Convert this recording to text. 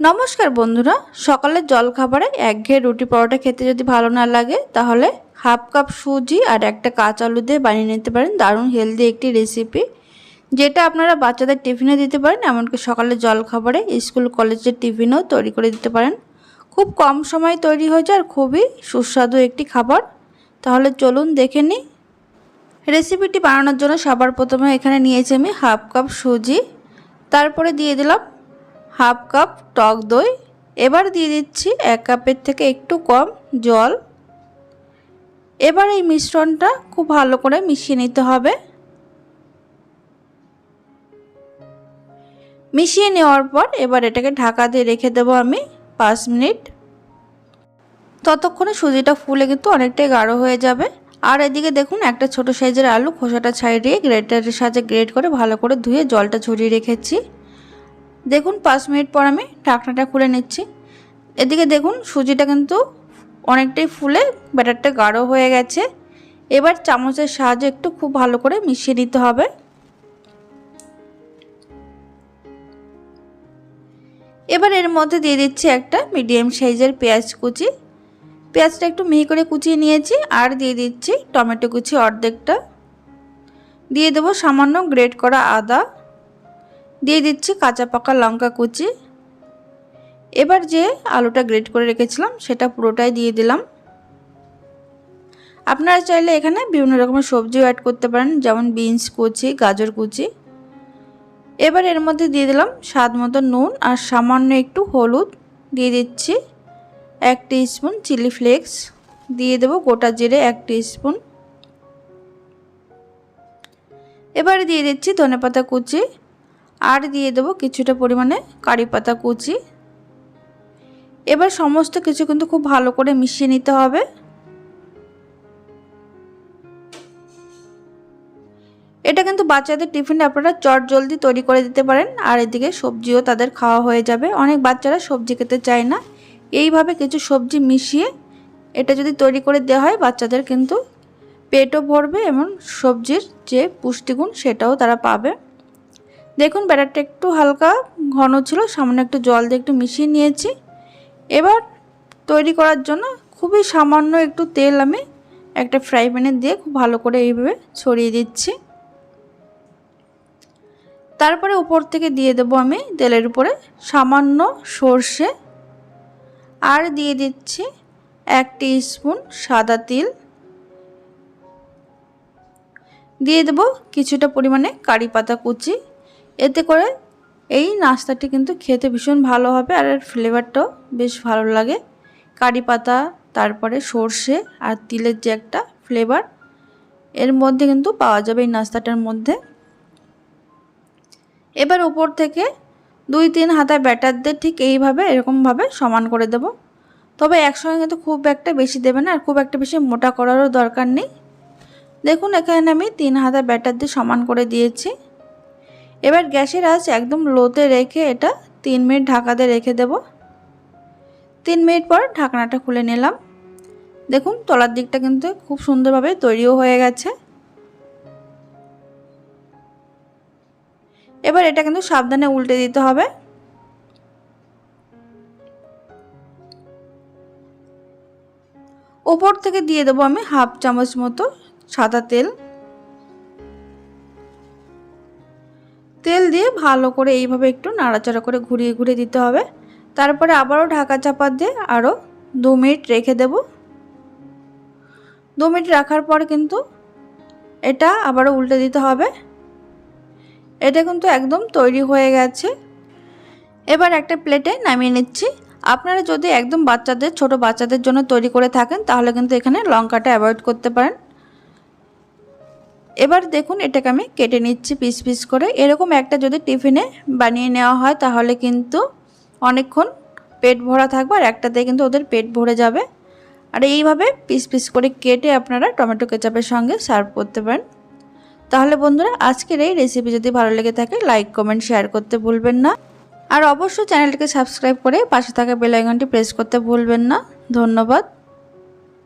নমস্কার বন্ধুরা, সকালের জলখাবারে একঘেয়ে রুটি পরোটা খেতে যদি ভালো না লাগে, তাহলে হাফ কাপ সুজি আর একটা কাঁচা আলু দিয়ে বানিয়ে নিতে পারেন। দারুণ হেলদি একটি রেসিপি যেটা আপনারা বাচ্চাদের টিফিনে দিতে পারেন, এমনকি সকালের জলখাবারে স্কুল, কলেজের টিফিনেও তৈরি করে দিতে পারেন। খুব কম সময় তৈরি হয়ে যায় আর খুবই সুস্বাদু একটি খাবার। তাহলে চলুন দেখে নিই। রেসিপিটি বানানোর জন্য সবার প্রথমে এখানে নিয়েছি আমি হাফ কাপ সুজি, তারপরে দিয়ে দিলাম হাফ কাপ টক দই। এবার দিয়ে দিচ্ছি এক কাপের থেকে একটু কম জল। এবার এই মিশ্রণটা খুব ভালো করে মিশিয়ে নিতে হবে। মিশিয়ে নেওয়ার পর এবার এটাকে ঢাকা দিয়ে রেখে দেবো আমি পাঁচ মিনিট। ততক্ষণে সুজিটা ফুলে কিন্তু অনেকটাই গাঢ় হয়ে যাবে। আর এদিকে দেখুন একটা ছোট সাইজের আলু খোসাটা ছাড়িয়ে গ্রেটারের সাহায্যে গ্রেট করে ভালো করে ধুয়ে জলটা ঝরিয়ে রেখেছি। দেখুন পাঁচ মিনিট পর আমি ঢাকনাটা খুলে নিচ্ছি। এদিকে দেখুন সুজিটা কিন্তু অনেকটাই ফুলে, ব্যাটারটা গাঢ় হয়ে গেছে। এবার চামচের সাহায্যে একটু খুব ভালো করে মিশিয়ে নিতে হবে। এবার এর মধ্যে দিয়ে দিচ্ছি একটা মিডিয়াম সাইজের পেঁয়াজ কুচি। পেঁয়াজটা একটু মিহি করে কুচিয়ে নিয়েছি আর দিয়ে দিচ্ছি টমেটো কুচি অর্ধেকটা। দিয়ে দেবো সামান্য গ্রেট করা আদা। দিয়ে দিচ্ছি কাঁচা পাকা লঙ্কা কুচি। এবার যে আলুটা গ্রেট করে রেখেছিলাম, সেটা পুরোটাই দিয়ে দিলাম। আপনারা চাইলে এখানে বিভিন্ন রকমের সবজিও অ্যাড করতে পারেন, যেমন বিনস কুচি, গাজর কুচি। এবার এর মধ্যে দিয়ে দিলাম স্বাদ মতো নুন আর সামান্য একটু হলুদ। দিয়ে দিচ্ছি এক স্পুন চিলি ফ্লেক্স দিয়ে দেবো গোটা জিরে এক স্পুন এবারে দিয়ে দিচ্ছি ধনেপাতা কুচি। আর দিয়ে দেবো কিছুটা পরিমাণে কারি পাতা কুচি। এবার সমস্ত কিছু কিন্তু খুব ভালো করে মিশিয়ে নিতে হবে। এটা কিন্তু বাচ্চাদের টিফিন আপনারা চট জলদি তৈরি করে দিতে পারেন, আর এদিকে সবজিও তাদের খাওয়া হয়ে যাবে। অনেক বাচ্চারা সবজি খেতে চায় না। এইভাবে কিছু সবজি মিশিয়ে এটা যদি তৈরি করে দেওয়া হয়, বাচ্চাদের কিন্তু পেটও ভরবে এবং সবজির যে পুষ্টিগুণ সেটাও তারা পাবে। দেখুন, ব্যাটারটা একটু হালকা ঘন ছিল, সামান্য একটু জল দিয়ে একটু মিশিয়ে নিয়েছি। এবার তৈরি করার জন্য খুবই সামান্য একটু তেল আমি একটা ফ্রাই প্যানে দিয়ে খুব ভালো করে এইভাবে ছড়িয়ে দিচ্ছি। তারপরে উপর থেকে দিয়ে দেবো আমি তেলের উপরে সামান্য সর্ষে। আর দিয়ে দিচ্ছি এক স্পুন সাদা তিল। দিয়ে দেবো কিছুটা পরিমাণে কারি পাতা কুচি। এতে করে এই নাস্তাটি কিন্তু খেতে ভীষণ ভালো হবে আর এর ফ্লেভারটাও বেশ ভালো লাগে। কারি পাতা, তারপরে সর্ষে আর তিলের যে একটা ফ্লেভার এর মধ্যে কিন্তু পাওয়া যাবে এই নাস্তাটার মধ্যে। এবার উপর থেকে দুই তিন হাতা ব্যাটার দিয়ে ঠিক এইভাবে, এরকমভাবে সমান করে দেব। তবে একসঙ্গে কিন্তু খুব একটা বেশি দেবে না আর খুব একটা বেশি মোটা করারও দরকার নেই। দেখুন, এখানে আমি তিন হাতা ব্যাটার দিয়ে সমান করে দিয়েছি। এবার গ্যাসের আঁচ একদম লোতে রেখে এটা তিন মিনিট ঢাকাতে রেখে দেব। তিন মিনিট পর ঢাকনাটা খুলে নিলাম। দেখুন, তলার দিকটা কিন্তু খুব সুন্দরভাবে তৈরিও হয়ে গেছে। এবার এটা কিন্তু সাবধানে উল্টে দিতে হবে। ওপর থেকে দিয়ে দেবো আমি হাফ চামচ মতো সাদা তেল। তেল দিয়ে ভালো করে এইভাবে একটু নাড়াচাড়া করে ঘুরিয়ে ঘুরিয়ে দিতে হবে। তারপরে আবারও ঢাকা চাপা দিয়ে আরও দু মিনিট রেখে দেব। দু মিনিট রাখার পর কিন্তু এটা আবারও উল্টে দিতে হবে। এটা কিন্তু একদম তৈরি হয়ে গেছে। এবার একটা প্লেটে নামিয়ে নিচ্ছি। আপনারা যদি একদম বাচ্চাদের, ছোট বাচ্চাদের জন্য তৈরি করে থাকেন, তাহলে কিন্তু এখানে লঙ্কাটা অ্যাভয়েড করতে পারেন। এবার দেখুন এটাকে আমি কেটে নিচ্ছি পিস পিস করে। এরকম একটা যদি টিফিনে বানিয়ে নেওয়া হয়, তাহলে কিন্তু অনেকক্ষণ পেট ভরা থাকবে আর একটাতে কিন্তু ওদের পেট ভরে যাবে। আর এইভাবে পিস পিস করে কেটে আপনারা টমেটো কেচাপের সঙ্গে সার্ভ করতে পারেন। তাহলে বন্ধুরা, আজকের এই রেসিপি যদি ভালো লেগে থাকে লাইক কমেন্ট শেয়ার করতে ভুলবেন না। আর অবশ্যই চ্যানেলটিকে সাবস্ক্রাইব করে পাশে থাকা বেল আইকনটি প্রেস করতে ভুলবেন না। ধন্যবাদ।